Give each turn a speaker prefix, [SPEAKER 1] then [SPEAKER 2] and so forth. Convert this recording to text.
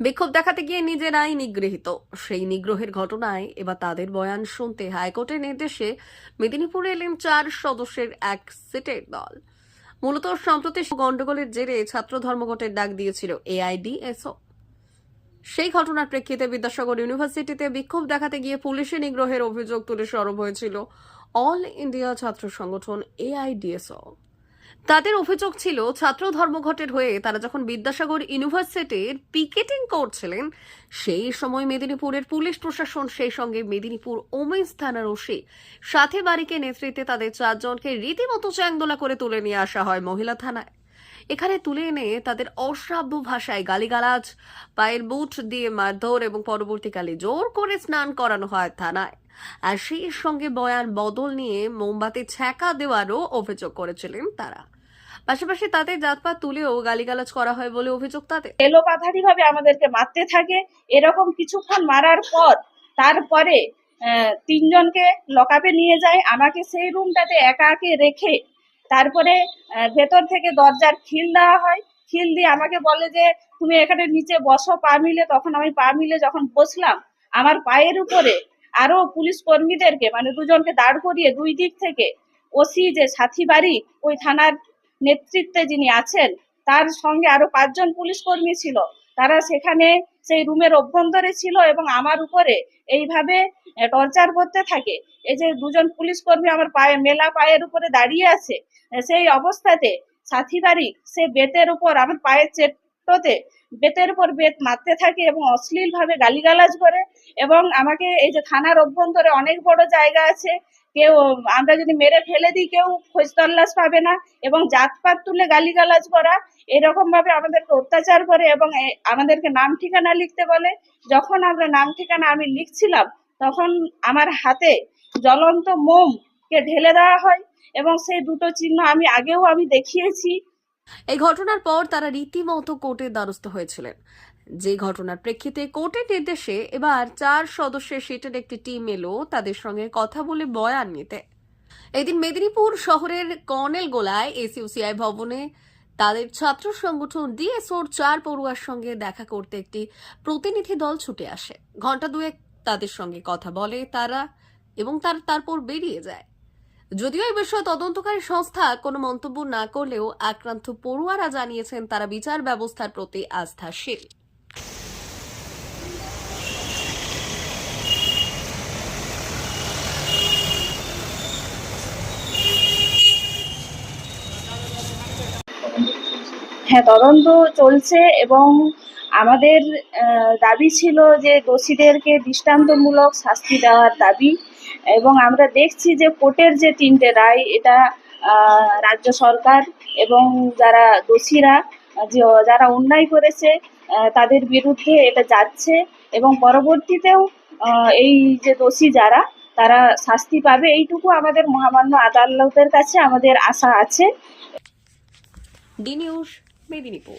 [SPEAKER 1] বিক্ষোভ দেখাতে গিয়ে নিজেরাই নিগৃহীত। সেই নিগ্রহের ঘটনায় এবার তাদের বয়ান শুনতে হাইকোর্টের নির্দেশে মেদিনীপুরে এলেন চার সদস্যের এক সিটের দল। মূলত সম্প্রতি গণ্ডগোলের জেরে ছাত্র ধর্মঘটের ডাক দিয়েছিল এআইডিএসও। সেই ঘটনার প্রেক্ষিতে বিদ্যাসাগর ইউনিভার্সিটিতে বিক্ষোভ দেখাতে গিয়ে পুলিশে নিগ্রহের অভিযোগ তুলে সরব হয়েছিল অল ইন্ডিয়া ছাত্র সংগঠন এআইডিএসও। তাদের অভিযোগ ছিল, ছাত্র ধর্মঘটের হয়ে তারা যখন বিদ্যাসাগর ইউনিভার্সিটির পিকেটিং করছিলেন, সেই সময় মেদিনীপুরের পুলিশ প্রশাসন সেই সঙ্গে মেদিনীপুর ওমেন্স থানার ওসি সাথে বাড়িকে নেতৃত্বে তাদের চারজনকে রীতিমতো চ্যাংদোলা করে তুলে নিয়ে আসা হয় মহিলা থানায়। এখানে তুলে এনে তাদের অশ্রাব্য ভাষায় গালিগালাজ, পায়ের বুট দিয়ে মারধর এবং পরবর্তীকালে জোর করে স্নান করানো হয় থানায়। আর সেই সঙ্গে বয়ান বদল নিয়ে মোমবাতি ছ্যাঁকা দেওয়ারও অভিযোগ করেছিলেন তারা। পাশাপাশি তাদের জাতপাত তুলেও গালিগালাজ করা হয় বলে অভিযোগ তাদের।
[SPEAKER 2] এলোপাথারি ভাবে আমাদেরকে মারতে থাকে, এরকম কিছুক্ষণ মারার পর তারপরে তিনজনকে লকআপে নিয়ে যায়, আমাকে সেই রুমটাতে একা একে রেখে তারপরে ভেতর থেকে দরজার খিল দেওয়া হয়। খিল দিয়ে আমাকে বলে যে, তুমি এখানে নিচে বসো পা মিলে। তখন আমি পা মিলে যখন বসলাম, আমার পায়ের উপরে আরও পুলিশ কর্মীদেরকে মানে দুজনকে দাঁড় করিয়ে দুই দিক থেকে ওসি যে সাথী বাড়ি, ওই থানার নেতৃত্বে যিনি আছেন, তার সঙ্গে আরও পাঁচজন পুলিশ কর্মী ছিল। তারা সেখানে সেই রুমের অভ্যন্তরে ছিল এবং আমার উপরে এইভাবে টর্চার করতে থাকে। এই যে দুজন পুলিশ কর্মী আমার পায়ে, মেলা পায়ের উপরে দাঁড়িয়ে আছে, সেই অবস্থাতে সাথী বাড়ি, সে বেতের উপর, আমার পায়ের চেট্টতে বেতের উপর বেত মারতে থাকে এবং অশ্লীল ভাবে গালিগালাজ করে এবং আমাকে এই যে থানার অভ্যন্তরে অনেক বড় জায়গা আছে। কেউ, আমরা যদি মেরে ফেলে দিই, কেউ খোঁজ তল্লাশ পাবে না এবং জাতপাত তুলে গালিগালাজ করা এরকম ভাবে আমাদেরকে অত্যাচার করে এবং আমাদেরকে নাম ঠিকানা লিখতে বলে। যখন আমরা নাম ঠিকানা আমি লিখছিলাম তখন আমার হাতে জ্বলন্ত মোম কে ঢেলে দেওয়া হয় এবং সেই দুটো চিহ্ন আমি আগেও আমি দেখিয়েছি।
[SPEAKER 1] এই ঘটনার পর তারা রীতিমতো কোর্টের দ্বারস্থ হয়েছিলেন। যে ঘটনার প্রেক্ষিতে কোর্টের নির্দেশে এবার চার সদস্যের সিটের একটি টিম এলো তাদের সঙ্গে কথা বলে বয়ান নিতে। এদিন মেদিনীপুর শহরের কর্নেল গোলায় এসইউসিআই ভবনে তাদের ছাত্র সংগঠন ডিএসওর চার পড়ুয়ার সঙ্গে দেখা করতে একটি প্রতিনিধি দল ছুটে আসে। ঘণ্টা দুয়েক তাদের সঙ্গে কথা বলে তারা এবং তার তারপর বেরিয়ে যায়। যদিও এই বিষয়ে তদন্তকারী সংস্থা কোনো মন্তব্য না করলেও আক্রান্ত পড়ুয়ারা জানিয়েছেন তারা বিচার ব্যবস্থার প্রতি আস্থাশীল।
[SPEAKER 2] হ্যাঁ তদন্ত চলছে এবং আমাদের দাবি ছিল যে দোষীদেরকে দৃষ্টান্তমূলক শাস্তি দেওয়ার দাবি এবং আমরা দেখছি যে কোর্টের যে তিনটে রায়, এটা রাজ্য সরকার এবং যারা দোষীরা যারা অন্যায় করেছে তাদের বিরুদ্ধে এটা যাচ্ছে এবং পরবর্তীতেও এই যে দোষী যারা, তারা শাস্তি পাবে। এইটুকু আমাদের মহামান্য আদালতের কাছে আমাদের আশা আছে।
[SPEAKER 1] D news Medinipur